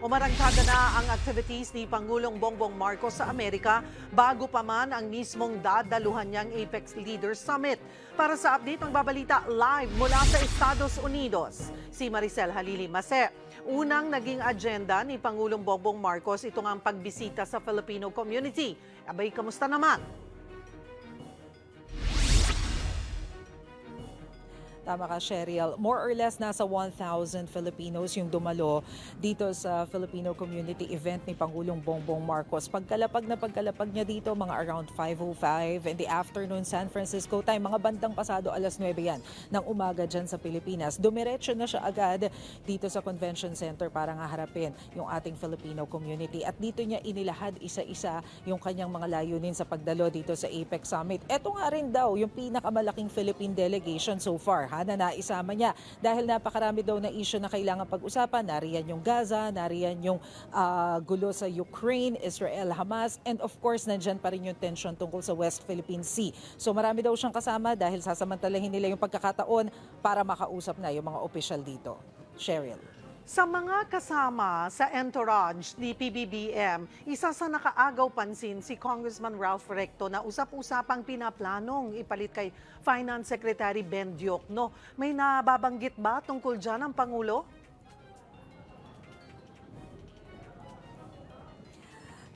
Umarangkada na ang activities ni Pangulong Bongbong Marcos sa Amerika bago pa man ang mismong dadaluhan niyang Apex Leaders Summit. Para sa update ng babalita live mula sa Estados Unidos, si Maricel Halili Mase. Unang naging agenda ni Pangulong Bongbong Marcos ito nga ang pagbisita sa Filipino community. Abay, kamusta naman? Tama ka, Cheryl. More or less nasa 1,000 Filipinos yung dumalo dito sa Filipino community event ni Pangulong Bongbong Marcos. Pagkalapag na pagkalapag niya dito, mga around 5.05 in the afternoon San Francisco time, mga bandang pasado alas 9 yan ng umaga dyan sa Pilipinas. Dumiretso na siya agad dito sa Convention Center para nga harapin yung ating Filipino community. At dito niya inilahad isa-isa yung kanyang mga layunin sa pagdalo dito sa APEC Summit. Ito nga rin daw yung pinakamalaking Philippine delegation so far ha, na naisama niya. Dahil napakarami daw na issue na kailangan pag-usapan. Nariyan yung Gaza, nariyan yung ah, gulo sa Ukraine, Israel, Hamas, and of course, nandyan pa rin yung tension tungkol sa West Philippine Sea. So marami daw siyang kasama dahil sasamantalahin nila yung pagkakataon para makausap na yung mga opisyal dito. Cheryl. Sa mga kasama sa entourage ni PBBM, isa sa nakaagaw pansin si Congressman Ralph Recto na usap-usapang pinaplanong ipalit kay Finance Secretary Ben Diokno. May nababanggit ba tungkol dyan ang Pangulo?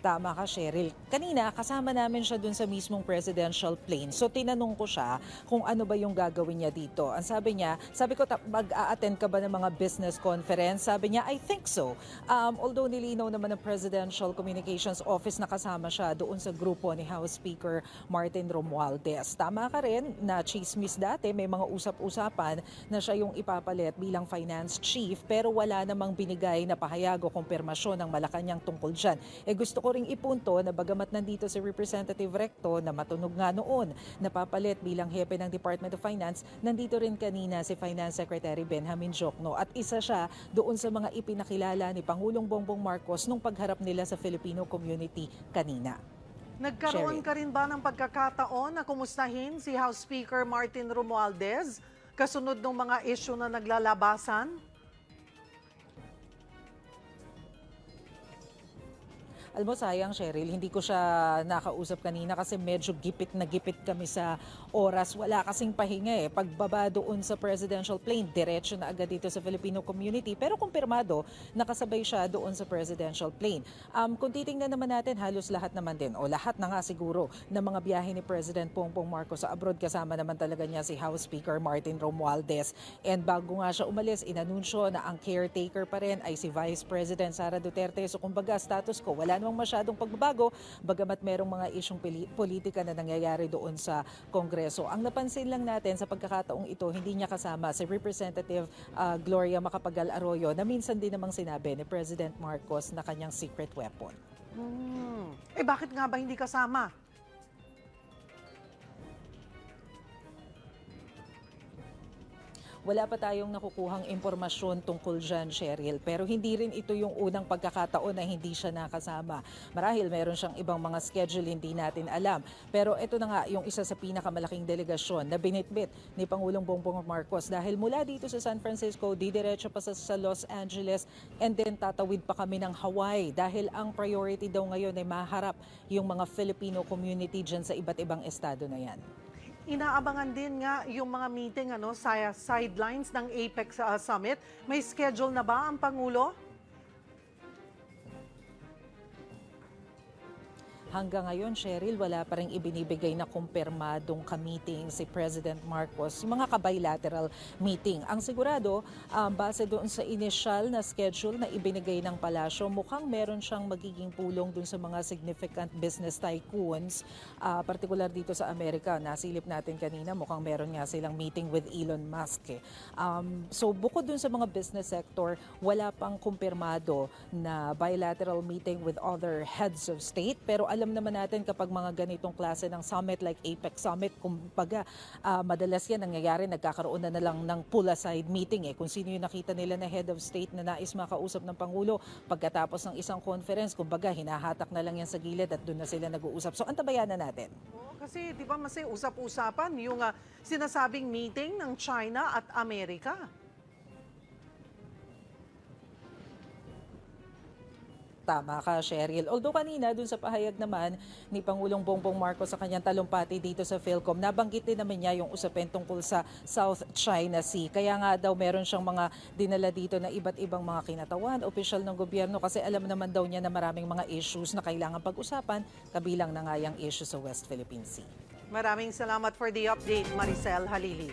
Tama ka, Cheryl. Kanina, kasama namin siya dun sa mismong presidential plane. So, tinanong ko siya kung ano ba yung gagawin niya dito. Ang sabi niya, sabi ko, "Ta- mag-a-attend ka ba ng mga business conference? Sabi niya, I think so. Um, although nilinaw naman ng Presidential Communications Office na kasama siya doon sa grupo ni House Speaker Martin Romualdez. Tama ka rin na chismis dati, may mga usap-usapan na siya yung ipapalit bilang finance chief pero wala namang binigay na pahayag o kumpirmasyon ng Malacanang tungkol dyan. Eh gusto ko ring ipunto na bagamat nandito si Representative Recto na matunog nga noon napapalit bilang hepe ng Department of Finance, nandito rin kanina si Finance Secretary Benjamin Jokno at isa siya doon sa mga ipinakilala ni Pangulong Bongbong Marcos nung pagharap nila sa Filipino community kanina. Nagkaroon Sherry. ka rin ba ng pagkakataon na kumustahin si House Speaker Martin Romualdez kasunod ng mga issue na naglalabasan? Alam mo, sayang, Cheryl, hindi ko siya nakausap kanina kasi medyo gipit na gipit kami sa oras. Wala kasing pahinga eh. Pagbaba doon sa presidential plane, diretso na agad dito sa Filipino community. Pero kumpirmado, nakasabay siya doon sa presidential plane. Um, kung titingnan naman natin, halos lahat naman din, o lahat na nga siguro, ng mga biyahe ni President Bongbong Marcos sa abroad, kasama naman talaga niya si House Speaker Martin Romualdez. And bago nga siya umalis, inanunsyo na ang caretaker pa rin ay si Vice President Sara Duterte. So kumbaga, status ko, wala namang masyadong pagbabago, bagamat merong mga isyong politika na nangyayari doon sa Kongreso. Ang napansin lang natin sa pagkakataong ito, hindi niya kasama si Representative ah, Gloria Macapagal Arroyo na minsan din namang sinabi ni President Marcos na kanyang secret weapon. Hmm. Eh bakit nga ba hindi kasama? Wala pa tayong nakukuhang impormasyon tungkol dyan, Cheryl. Pero hindi rin ito yung unang pagkakataon na hindi siya nakasama. Marahil meron siyang ibang mga schedule hindi natin alam. Pero ito na nga yung isa sa pinakamalaking delegasyon na binitbit ni Pangulong Bongbong Marcos. Dahil mula dito sa San Francisco, didiretso pa sa, Los Angeles and then tatawid pa kami ng Hawaii. Dahil ang priority daw ngayon ay maharap yung mga Filipino community dyan sa iba't ibang estado na yan. Inaabangan din nga yung mga meeting ano sa sidelines ng APEC uh, Summit. May schedule na ba ang Pangulo? Hanggang ngayon, Cheryl, wala pa rin ibinibigay na kumpirmadong ka-meeting si President Marcos, yung mga ka-bilateral meeting. Ang sigurado, um, base doon sa initial na schedule na ibinigay ng palasyo, mukhang meron siyang magiging pulong doon sa mga significant business tycoons, ah, particular dito sa Amerika. Nasilip natin kanina, mukhang meron nga silang meeting with Elon Musk. eh. Um, so bukod doon sa mga business sector, wala pang kumpirmado na bilateral meeting with other heads of state. Pero alam naman natin kapag mga ganitong klase ng summit like APEC Summit, kumbaga ah, madalas yan nangyayari, nagkakaroon na, na lang ng pull-aside meeting. Eh. Kung sino yung nakita nila na head of state na nais makausap ng Pangulo, pagkatapos ng isang conference, kumbaga hinahatak na lang yan sa gilid at doon na sila nag-uusap. So antabayan na natin. Oo, kasi di ba mas usap-usapan yung ah, sinasabing meeting ng China at Amerika. Tama ka, Cheryl. Although kanina, dun sa pahayag naman ni Pangulong Bongbong Marcos sa kanyang talumpati dito sa Philcom, nabanggit din naman niya yung usapin tungkol sa South China Sea. Kaya nga daw meron siyang mga dinala dito na iba't ibang mga kinatawan, opisyal ng gobyerno, kasi alam naman daw niya na maraming mga issues na kailangan pag-usapan, kabilang na nga yung issue sa West Philippine Sea. Maraming salamat for the update, Maricel Halili.